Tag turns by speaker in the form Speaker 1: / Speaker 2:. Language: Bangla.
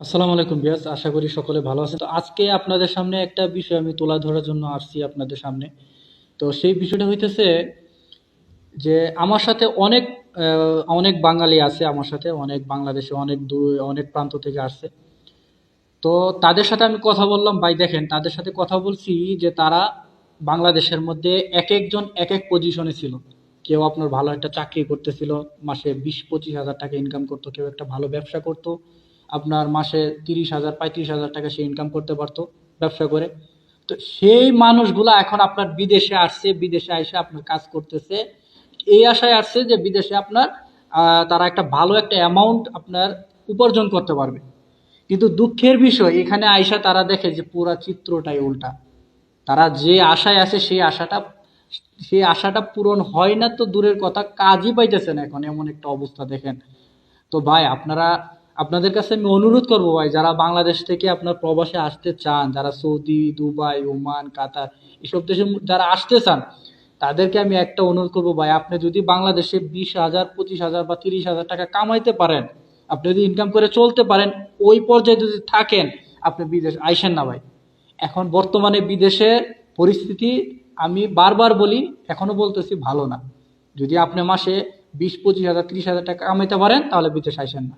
Speaker 1: আসসালামু আলাইকুম বিয়াস, আশা করি সকলে ভালো আছেন। তো আজকে আপনাদের সামনে একটা বিষয় আমি তোলা ধরার জন্য আসছি আপনাদের সামনে। তো সেই বিষয়টা হইতেছে যে আমার সাথে অনেক অনেক বাঙালি আছে আমার সাথে, অনেক বাংলাদেশে, অনেক দূর, অনেক প্রান্ত থেকে আসছে। তো তাদের সাথে আমি কথা বললাম, ভাই দেখেন, তাদের সাথে কথা বলছি যে তারা বাংলাদেশের মধ্যে এক একজন এক এক পজিশনে ছিল। কেউ আপনার ভালো একটা চাকরি করতেছিল, মাসে বিশ পঁচিশ হাজার টাকা ইনকাম করতো, কেউ একটা ভালো ব্যবসা করতো। আপনার মাসে তিরিশ হাজার, পঁয়ত্রিশ হাজার টাকা সে ইনকাম করতে পারতো ব্যবসা করে। তো সেই মানুষগুলা এখন আপনার বিদেশে আসছে, বিদেশে এসে আপনার কাজ করতেছে। এই আশায় আসছে যে বিদেশে আপনার তারা একটা ভালো একটা অ্যামাউন্ট আপনার উপার্জন করতে পারবে। কিন্তু দুঃখের বিষয়, এখানে আয়সা তারা দেখে যে পুরা চিত্রটাই উল্টা। তারা যে আশায় আছে সেই আশাটা সেই আশাটা পূরণ হয় না তো দূরের কথা, কাজই পাইতেছে না এখন এমন একটা অবস্থা দেখেন। তো ভাই, আপনারা আপনাদের কাছে আমি অনুরোধ করব ভাই, যারা বাংলাদেশ থেকে আপনার প্রবাসে আসতে চান, যারা সৌদি, দুবাই, ওমান, কাতার, এসব দেশে যারা আসতে চান, তাদেরকে আমি একটা অনুরোধ করব ভাই, আপনি যদি বাংলাদেশে বিশ হাজার, পঁচিশ হাজার বা তিরিশ হাজার টাকা কামাইতে পারেন, আপনি যদি ইনকাম করে চলতে পারেন, ওই পর্যায়ে যদি থাকেন, আপনি বিদেশ আইসেন না ভাই। এখন বর্তমানে বিদেশে পরিস্থিতি, আমি বারবার বলি, এখনও বলতেছি ভালো না। যদি আপনি মাসে বিশ, পঁচিশ হাজার, তিরিশ হাজার টাকা কামাইতে পারেন, তাহলে বিদেশ আইসেন না।